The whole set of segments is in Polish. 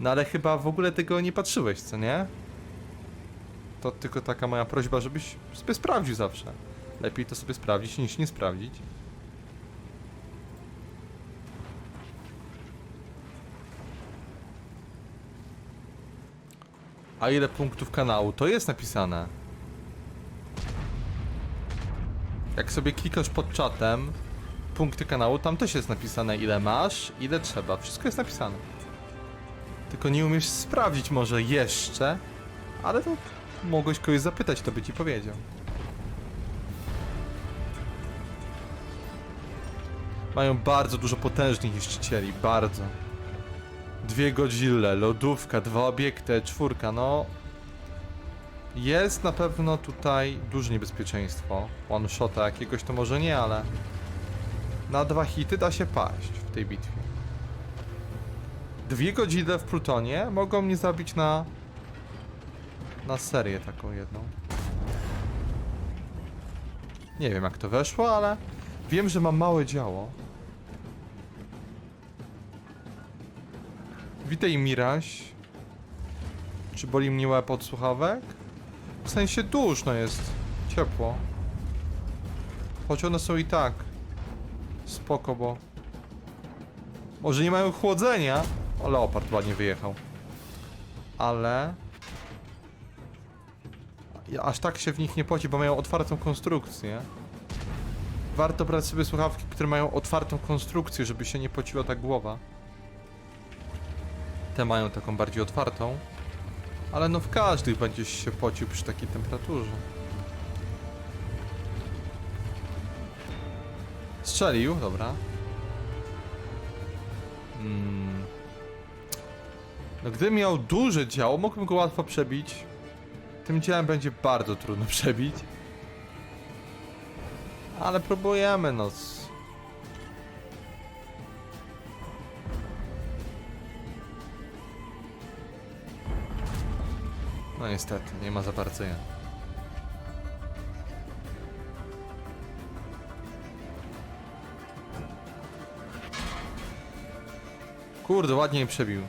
No ale chyba w ogóle tego nie patrzyłeś, co nie? To tylko taka moja prośba, żebyś sobie sprawdził zawsze. Lepiej to sobie sprawdzić niż nie sprawdzić. A ile punktów kanału? To jest napisane. Jak sobie klikasz pod czatem punkty kanału, tam też jest napisane ile masz, ile trzeba. Wszystko jest napisane. Tylko nie umiesz sprawdzić może jeszcze, ale to mogłeś kogoś zapytać, to by ci powiedział. Mają bardzo dużo potężnych niszczycieli, bardzo. Dwie Godzille, lodówka, dwa obiekty, czwórka, no... Jest na pewno tutaj duże niebezpieczeństwo. One shota jakiegoś to może nie, ale... Na dwa hity da się paść w tej bitwie. Dwie Godzille w Plutonie mogą mnie zabić na... Na serię taką jedną. Nie wiem jak to weszło, ale... Wiem, że mam małe działo. Witaj Miraś. Czy boli mnie łeb od słuchawek? W sensie duszno jest. Ciepło. Choć one są i tak. Spoko, bo... Może nie mają chłodzenia? O, leopard ładnie wyjechał. Ale... Aż tak się w nich nie poci, bo mają otwartą konstrukcję. Warto brać sobie słuchawki, które mają otwartą konstrukcję, żeby się nie pociła ta głowa. Te mają taką bardziej otwartą. Ale no w każdych będziesz się pocił przy takiej temperaturze. Strzelił, dobra. Mm. No gdybym miał duże działo, mógłbym go łatwo przebić. Tym działem będzie bardzo trudno przebić. Ale próbujemy, no. No niestety, nie ma za bardzo ja. Kurde, ładnie przebił.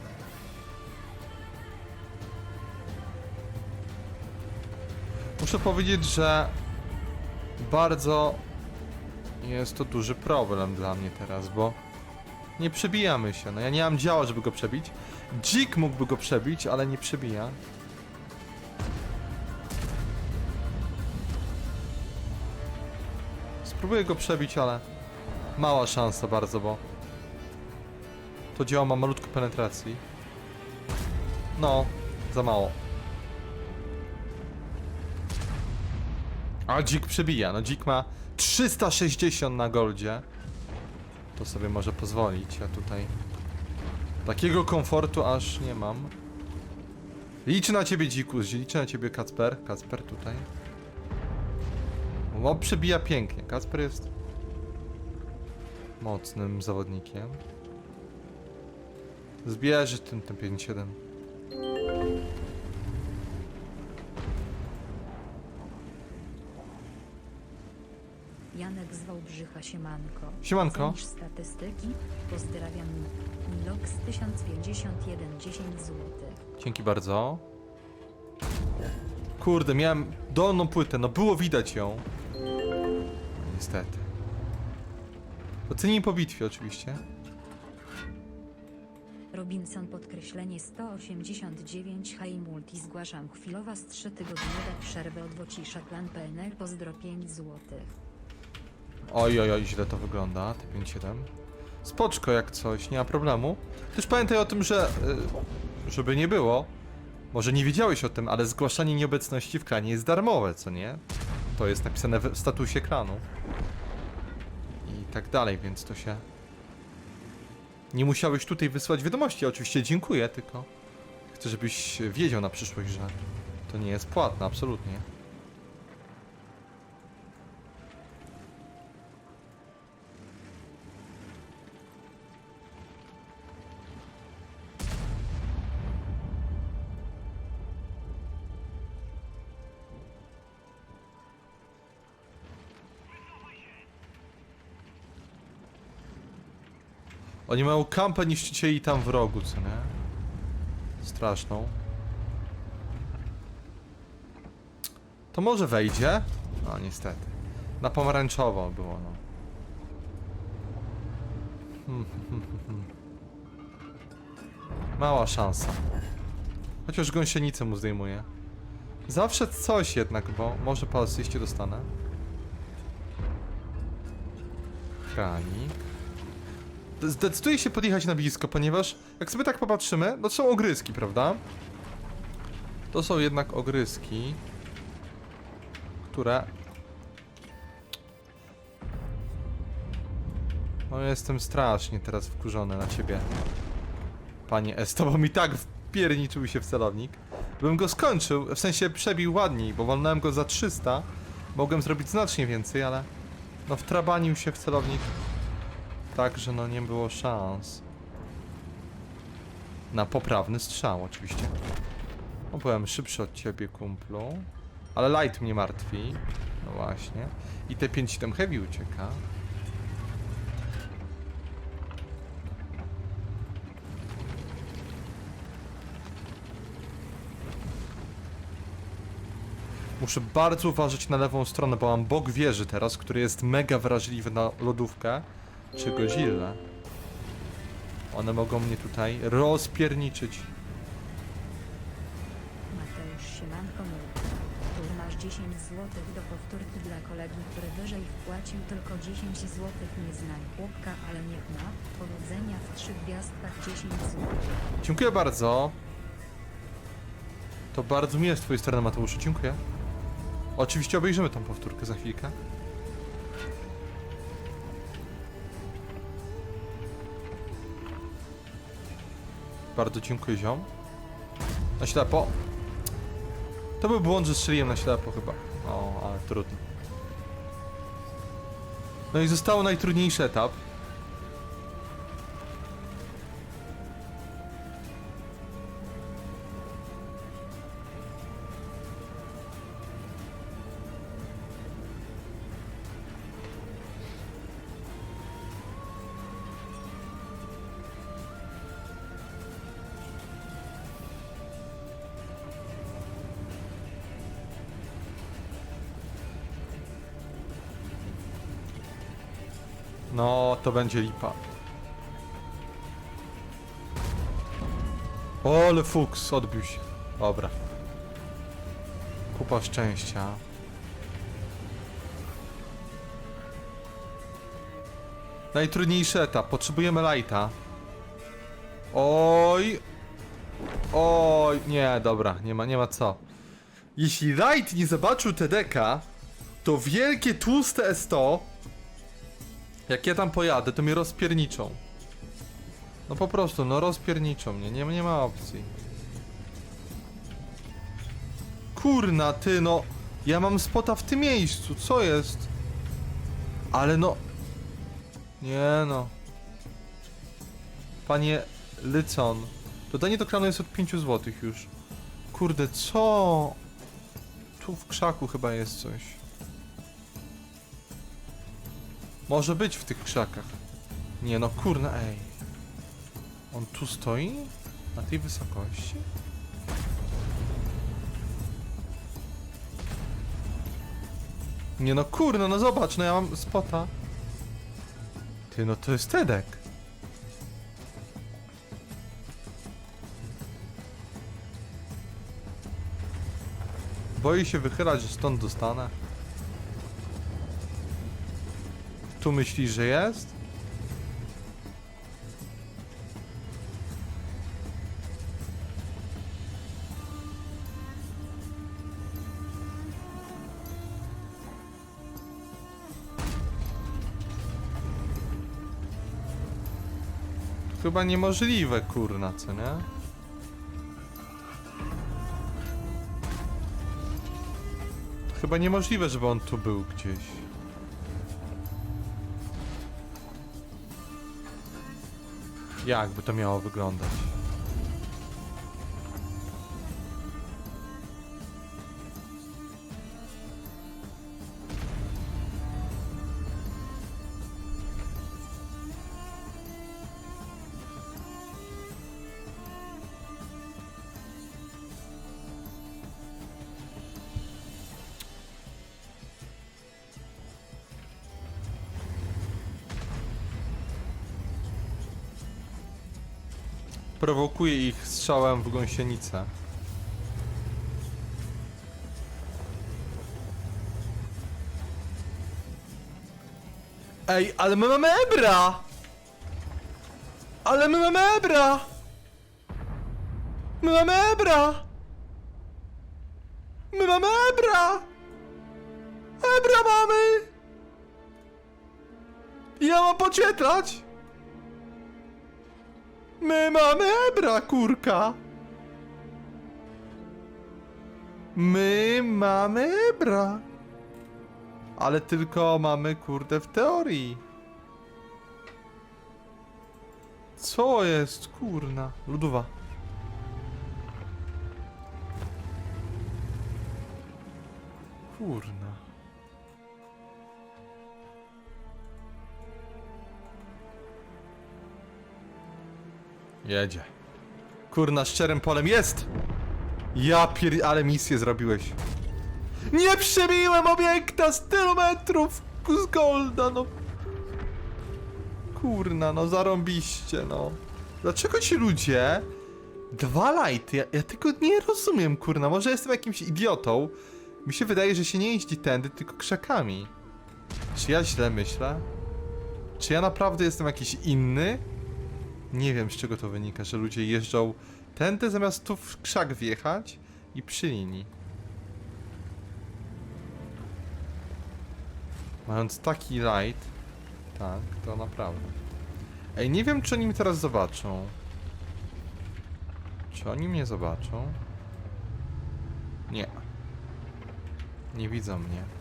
Muszę powiedzieć, że bardzo jest to duży problem dla mnie teraz, bo nie przebijamy się. No ja nie mam działa, żeby go przebić. Dzik mógłby go przebić, ale nie przebija. Spróbuję go przebić, ale mała szansa bardzo, bo to działa ma malutko penetracji. No, za mało. A dzik przebija, no dzik ma 360 na goldzie. To sobie może pozwolić, ja tutaj takiego komfortu aż nie mam. Liczę na ciebie dzikus, liczę na ciebie Kacper, Kacper tutaj. O, przebija pięknie, Kacper jest mocnym zawodnikiem. Zbierze ten, ten 5-7. Janek z Wałbrzycha Siemanko. Siemanko. Cenisz statystyki? Pozdrawiam. Milox 1051 10 zł. Dzięki bardzo. Kurde, miałem dolną płytę, no było widać ją. Niestety. Ocenij po bitwie oczywiście. Robinson podkreślenie 189 High Multi zgłaszam chwilowa z 3 tygodniowa przerwę od Wocisza Plan PNL pozdro 5 zł. Oj, oj, oj, źle to wygląda, te 5-7. Spoczko jak coś, nie ma problemu. Też pamiętaj o tym, że... y, żeby nie było, może nie wiedziałeś o tym, ale zgłaszanie nieobecności w kranie jest darmowe, co nie? To jest napisane w statusie kranu. I tak dalej, więc to się... Nie musiałeś tutaj wysłać wiadomości, oczywiście dziękuję, tylko... Chcę, żebyś wiedział na przyszłość, że to nie jest płatne, absolutnie. Oni mają kampę niszczycieli tam w rogu, co nie? straszną. To może wejdzie? No niestety. Na pomarańczowo było, no. Hmm, hmm, hmm. Mała szansa. Chociaż gąsienicę mu zdejmuje. Zawsze coś jednak, bo może po asyście dostanę. Kranik. Zdecyduję się podjechać na blisko, ponieważ jak sobie tak popatrzymy, no to są ogryski, prawda? To są jednak ogryski, które... No jestem strasznie teraz wkurzony na ciebie. Panie Esto, bo mi tak wpierniczył się w celownik. Bym go skończył, w sensie przebił ładniej, bo walnąłem go za 300. Mogłem zrobić znacznie więcej, ale... No wtrabanił się w celownik tak, że no nie było szans. Na poprawny strzał oczywiście. No byłem szybszy od ciebie, kumplu. Ale light mnie martwi. No właśnie. I te 5 tam heavy ucieka. Muszę bardzo uważać na lewą stronę, bo mam bok wieży teraz, który jest mega wrażliwy na lodówkę czy Godzilla. One mogą mnie tutaj rozpierniczyć. Mateusz Siemanko mówi. Tu masz 10 zł do powtórki dla kolegi, który wyżej wpłacił tylko 10 zł. Nie znam chłopka, ale niech ma. Powodzenia w trzy gwiazdkach 10 zł. Dziękuję bardzo. To bardzo miłe z twojej strony, Mateuszu. Dziękuję. Oczywiście obejrzymy tą powtórkę za chwilkę. Bardzo dziękuję, ziom. Na ślepo. To był błąd, że strzeliłem na ślepo chyba. O, ale trudno. No i został najtrudniejszy etap. No, to będzie lipa. O, ale fuks, odbił się. Dobra. Kupa szczęścia. Najtrudniejszy etap. Potrzebujemy lighta. Oj. Oj, nie, dobra, nie ma, nie ma co. Jeśli light nie zobaczył TDK, to wielkie tłuste S100 jak ja tam pojadę, to mnie rozpierniczą. No po prostu, no rozpierniczą mnie, nie, nie ma opcji. Kurna, ty no. Ja mam spota w tym miejscu, co jest? Ale no. Nie no. Panie Lycon. Dodanie do kranu jest od 5 zł już. Kurde, co? Tu w krzaku chyba jest coś. Może być w tych krzakach. Nie no, kurna, ej. On tu stoi? Na tej wysokości? Nie no, kurna, no zobacz, no ja mam spota. Ty, no to jest Tedek. Boi się wychylać, że stąd dostanę. Tu myślisz, że jest? Chyba niemożliwe, kurna, co nie? Chyba niemożliwe, żeby on tu był gdzieś. Jak by to miało wyglądać? Prowokuje ich strzałem w gąsienicę. Ej, ale my mamy Ebra! Ale my mamy Ebra! My mamy Ebra! My mamy Ebra! Ebra mamy! Ja mam pocietlać! My mamy Ebra, kurka! My mamy Ebra! Ale tylko mamy kurde w teorii. Co jest, kurna? Ludowa. Kurna. Jedzie. Kurna, szczerym polem jest! Ja pier... ale misję zrobiłeś. Nie przebiłem obiekta z tylu metrów z Golda, no. Kurna, no zarąbiście, no. Dlaczego ci ludzie... Dwa lighty, ja, ja tego nie rozumiem, kurna. Może jestem jakimś idiotą. Mi się wydaje, że się nie jeździ tędy, tylko krzakami. Czy ja źle myślę? Czy ja naprawdę jestem jakiś inny? Nie wiem, z czego to wynika, że ludzie jeżdżą tędy zamiast tu w krzak wjechać i przy linii. Mając taki light, tak, to naprawdę. Ej, nie wiem, czy oni mnie teraz zobaczą. Czy oni mnie zobaczą? Nie. Nie widzą mnie.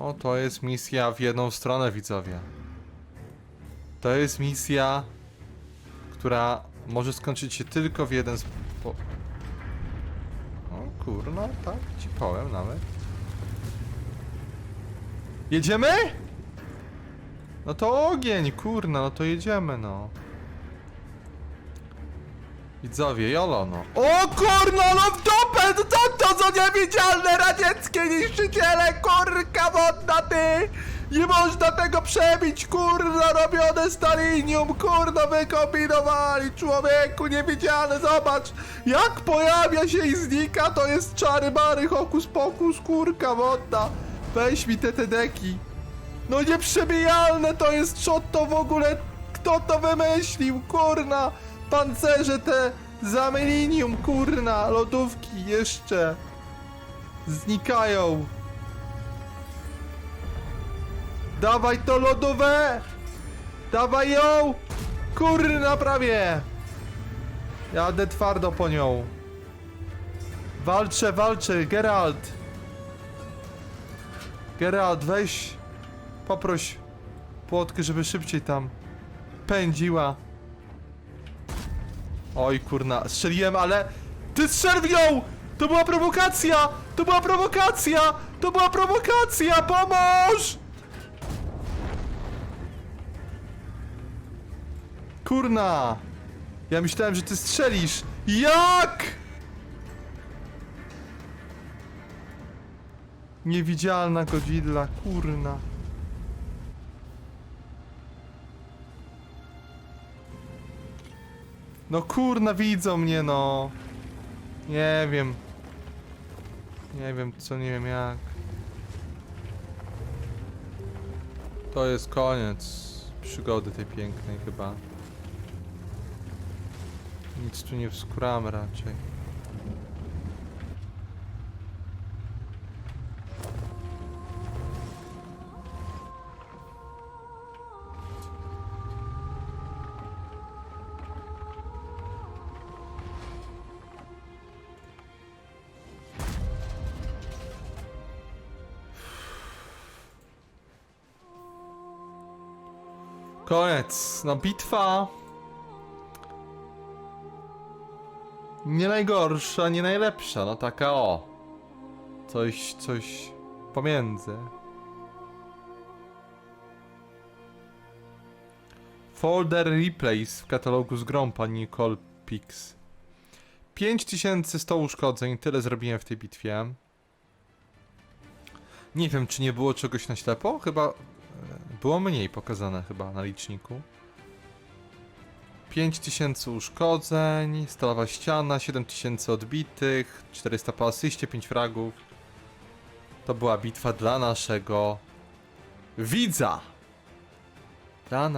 O, to jest misja w jedną stronę, widzowie. To jest misja, która może skończyć się tylko w jeden sposób. O kurno, tak ci powiem nawet. Jedziemy? No to ogień, kurna, no to jedziemy, no. Widzowie, jolo, no. O kurna, no w dupę, no to to co niewidzialne wodna, ty! Nie można tego przebić, kurna, robione stalinium, kurna, wykombinowali, człowieku, niewidzialne, zobacz, jak pojawia się i znika, to jest czary bary, hokus pokus, kurka wodna, weź mi te te deki. No nieprzebijalne to jest shot to w ogóle, kto to wymyślił, kurna, pancerze te z amelinium, kurna, lodówki jeszcze znikają. Dawaj to lodówę! Dawaj ją! Kurna prawie! Jadę twardo po nią. Walczę, walczę, Geralt! Geralt, weź, poproś płotkę, żeby szybciej tam pędziła. Oj kurna, strzeliłem, ale... Ty strzel! To była prowokacja! To była prowokacja! To była prowokacja! Pomóż! Kurna! Ja myślałem, że ty strzelisz! Jak? Niewidzialna Godzilla, kurna. No kurna, widzą mnie, no. Nie wiem. Nie wiem co, nie wiem jak. To jest koniec przygody tej pięknej chyba. Nic tu nie wskuramy raczej. Koniec. No bitwa. Nie najgorsza, nie najlepsza, no taka o. Coś, coś pomiędzy. Folder replays w katalogu z grą pani Nicole Pix. 5100 uszkodzeń, tyle zrobiłem w tej bitwie. Nie wiem, czy nie było czegoś na ślepo? Chyba, było mniej pokazane chyba na liczniku. 5000 uszkodzeń, stalowa ściana, 7000 odbitych, 400 po asyście, 5 fragów. To była bitwa dla naszego widza. Dla